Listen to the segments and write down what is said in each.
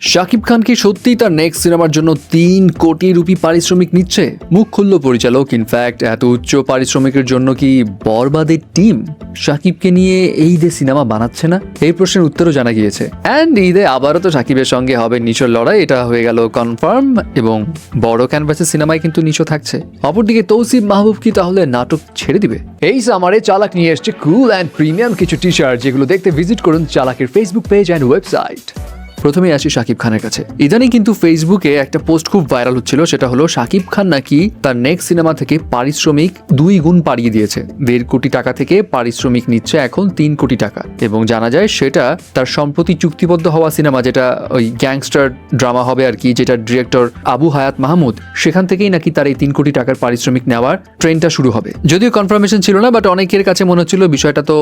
শাকিব খান কি সত্যিই তার নেক্সট সিনেমার জন্য তিন কোটি রুপি পারিশ্রমিক নিচ্ছে? মুখ খুলল পরিচালক ইনফ্যাক্ট এত উচ্চ পারিশ্রমিকের জন্য কি বরবাদের টিম শাকিবকে নিয়ে এই ঈদে সিনেমা বানাচ্ছে না? এই প্রশ্নের উত্তরও জানা গিয়েছে। অ্যান্ড ঈদে আবারও তো শাকিবের সঙ্গে হবে নিচর লড়াই। এটা হয়ে গেল কনফার্ম এবং বড় ক্যানভাসের সিনেমায় কিন্তু নিচো থাকছে। অপরদিকে তৌসিফ মাহবুব কি তাহলে নাটক ছেড়ে দিবে? এই সামারে চালাক নিয়ে এসছে কুল অ্যান্ড প্রিমিয়াম কিছু টি শার্ট যেগুলো দেখতে ভিজিট করুন চালাকের ফেসবুক পেজ অ্যান্ড ওয়েবসাইট প্রথমে আসি শাকিব খানের কাছে। ইদানিং কিন্তু ফেসবুকে একটা পোস্ট খুব ভাইরাল হচ্ছিল, সেটা হলো শাকিব খান নাকি তার নেক্সট সিনেমা থেকে পারিশ্রমিক দুই গুণ পাড়িয়ে দিয়েছে। দেড় কোটি টাকা থেকে পারিশ্রমিক নিচ্ছে এখন তিন কোটি টাকা। এবং জানা যায় সেটা তার সম্প্রতি চুক্তিবদ্ধ হওয়া সিনেমা যেটা ওই গ্যাংস্টার ড্রামা হবে আর কি যেটা ডিরেক্টর আবু হায়াত মাহমুদ, সেখান থেকেই নাকি তার এই তিন কোটি টাকার পারিশ্রমিক নেওয়ার ট্রেনটা শুরু হবে। যদিও কনফার্মেশন ছিল না বাট অনেকের কাছে মনে হচ্ছিল বিষয়টা তো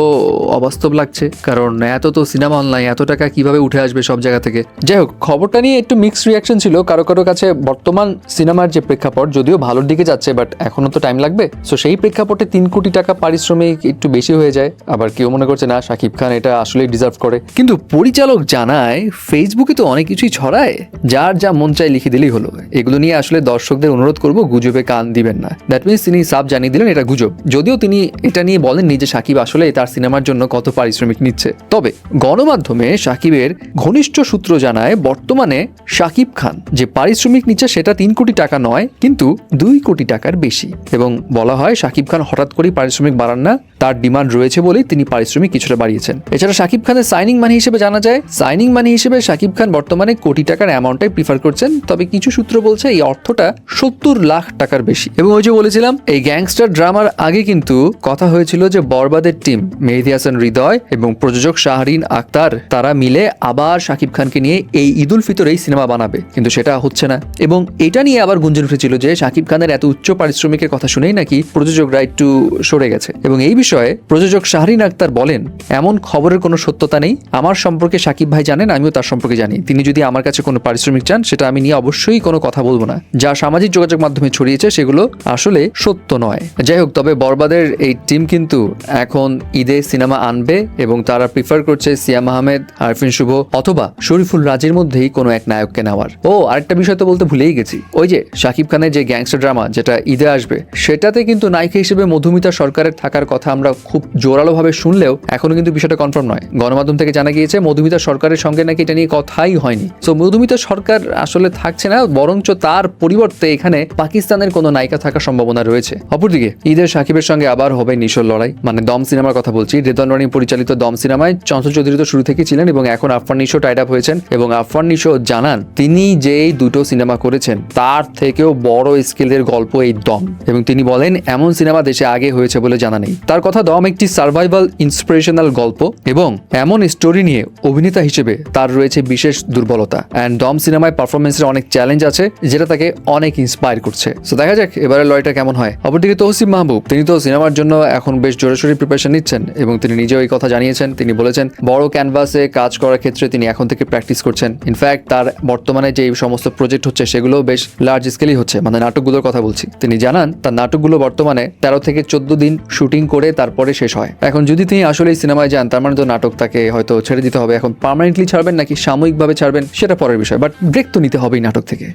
অবাস্তব লাগছে। কারণ এত তো সিনেমা অনলাইন এত টাকা কীভাবে উঠে আসবে সব জায়গা যাই হোক, খবরটা নিয়ে একটু মিক্সড রিয়াকশন ছিল। কারও কারও কাছে বর্তমান সিনেমার যে প্রেক্ষাপট, যদিও ভালোর দিকে যাচ্ছে বাট এখনও তো টাইম লাগবে। সো সেই প্রেক্ষাপটে তিন কোটি টাকা পারিশ্রমিক একটু বেশি হয়ে যায়। আবার কেউ মনে করছে, না, শাকিব খান এটা আসলেই ডিজার্ভ করে। কিন্তু পরিচালক জানায় ফেসবুকে তো অনেক কিছুই ছড়ায়। যার যা মন চাই লিখে দিলেই হলো। এগুলো নিয়ে আসলে দর্শকদের অনুরোধ করব, গুজবে কান দিবেন না। দ্যাট মিনস তিনি সাব জানিয়ে দিলেন, এটা গুজব। যদিও তিনি এটা নিয়ে বলেননি যে সাকিব আসলে তার সিনেমার জন্য কত পারিশ্রমিক নিচ্ছে। তবে গণমাধ্যমে সাকিবের ঘনিষ্ঠ সূত্র জানায়, বর্তমানে সাকিব খান যে পারিশ্রমিক নিচ্ছে সেটা তিন কোটি টাকা নয়, কিন্তু দুই কোটি টাকার বেশি। এবং বলা হয় সাকিব খান হঠাৎ করেই পারিশ্রমিক বাড়ান না, তার ডিমান্ড রয়েছে বলেই তিনি পারিশ্রমিক কিছুটা বাড়িয়েছেন। এছাড়া সাকিব খানের সাইনিং মানি হিসেবে জানা যায়, সাইনিং মানি হিসেবে সাকিব খান বর্তমানে কোটি টাকার অ্যামাউন্টটাই প্রিফার করছেন, তবে কিছু সূত্র বলছে এই অর্থটা সত্তর লাখ টাকার বেশি। এবং ওই যে বলেছিলাম, এই গ্যাংস্টার ড্রামার আগে কিন্তু কথা হয়েছিল যে বরবাদের টিম মেহেদি হাসান হৃদয় এবং প্রযোজক শাহরিন আক্তার, তারা মিলে আবার সাকিব খানকে নিয়ে এই ঈদ উল ফিতর এই সিনেমা বানাবে, কিন্তু সেটা হচ্ছে না। এবং এটা নিয়ে আবার গুঞ্জন উঠেছিল যে সাকিব খানের এত উচ্চ পারিশ্রমিকের কথা শুনেই নাকি প্রযোজকরা একটু সরে গেছে। এবং এই বিষয়ে প্রযোজক শাহরিন আক্তার বলেন, এমন খবরের কোনো সত্যতা নেই। আমার সম্পর্কে শাকিব ভাই জানেন, আমিও তার সম্পর্কে জানি। তিনি যদি আমার কাছে কোনো পারিশ্রমিক চান, সেটা আমি নিয়ে অবশ্যই কোনো কথা বলব না। যা সামাজিক যোগাযোগ মাধ্যমে ছড়িয়েছে, সেগুলো আসলে সত্য নয়। যাই হোক, তবে বরবাদের এই টিম কিন্তু এখন ঈদে সিনেমা আনবে এবং তারা প্রিফার করছে সিয়াম আহমেদ, আরফিন শুভ অথবা শরীফুল রাজের মধ্যেই কোনো এক নায়ককে নেওয়ার। ও, আরেকটা বিষয় তো বলতে ভুলেই গেছি। ওই যে, শাকিব খানের যে গ্যাংস্টার ড্রামা যেটা ঈদে আসবে, সেটাতে কিন্তু নায়িকা হিসেবে মধুমিতা সরকারের থাকার কথা আমরা খুব জোরালোভাবে শুনলেও এখনও কিন্তু বিষয়টা কনফার্ম নয়। গণমাধ্যম থেকে জানা গিয়েছে, মধুমিতা সরকারের সঙ্গে নাকি এটা নিয়ে কথাই হয়নি। সো মধুমিতা সরকার আসলে থাকছে না, বরঞ্চ তার পরিবর্তে এখানে পাকিস্তানের কোনো নায়িকা থাকার সম্ভাবনা রয়েছে। অপরদিকে ঈদের সাকিবের সঙ্গে আবার হবে নিশোর লড়াই। মানে দম সিনেমার কথা বলছি, রেদন রানী পরিচালিত দম সিনেমায় চঞ্চল চৌধুরী তো শুরু থেকে ছিলেন এবং এখন আফফান নিশো টাইড আপ হয়েছেন এবং আফফান নিশো জানান, তিনি যে দুটো সিনেমা করেছেন, তার থেকেও বড় স্কেলের গল্প এই দম। এবং তিনি বলেন, এমন সিনেমা দেশে আগে হয়েছে বলে জানা নেই। তার কথা দম একটি সার্ভাইভাল ইন্সপিরেশনাল গল্প এবং এমন স্টোরি নিয়ে অভিনেতা হিসেবে তার রয়েছে বিশেষ দুর্বলতা। অ্যান্ড দম সিনেমায় পারফরমেন্সের অনেক চ্যালেঞ্জ আছে, যেটা তাকে অনেক ইন্সপায়ার করছে। তো দেখা যাক এবারে লড়াইটা কেমন হয়। অপরদিকে তহসিম মাহবুব, তিনি তো সিনেমার জন্য এখন বেশ জোরেশোরে প্রিপারেশন নিচ্ছেন এবং তিনি নিজেও এই কথা জানিয়েছেন। তিনি বলেছেন, বড় ক্যানভাসে কাজ করার ক্ষেত্রে তিনি এখন থেকে প্র্যাকটিস করছেন। ইনফ্যাক্ট তার বর্তমানে যে সমস্ত প্রজেক্ট হচ্ছে, সেগুলো বেশ লার্জ স্কেলই হচ্ছে। মানে নাটকগুলোর কথা বলছি। তিনি জানান, তার নাটকগুলো বর্তমানে তেরো থেকে চোদ্দ দিন শুটিং করে তারপরে শেষ হয়। এখন যদি তিনি আসলে সিনেমায় যান, তার মানে তো নাটক তাকে হয়তো ছেড়ে দিতে হবে। এখন পার্মানেন্টলি ছাড়বেন নাকি সাময়িকভাবে ছাড়বেন, সেটা পরের বিষয়। বাট ব্রেক তো নিতে হবেই নাটক থেকে।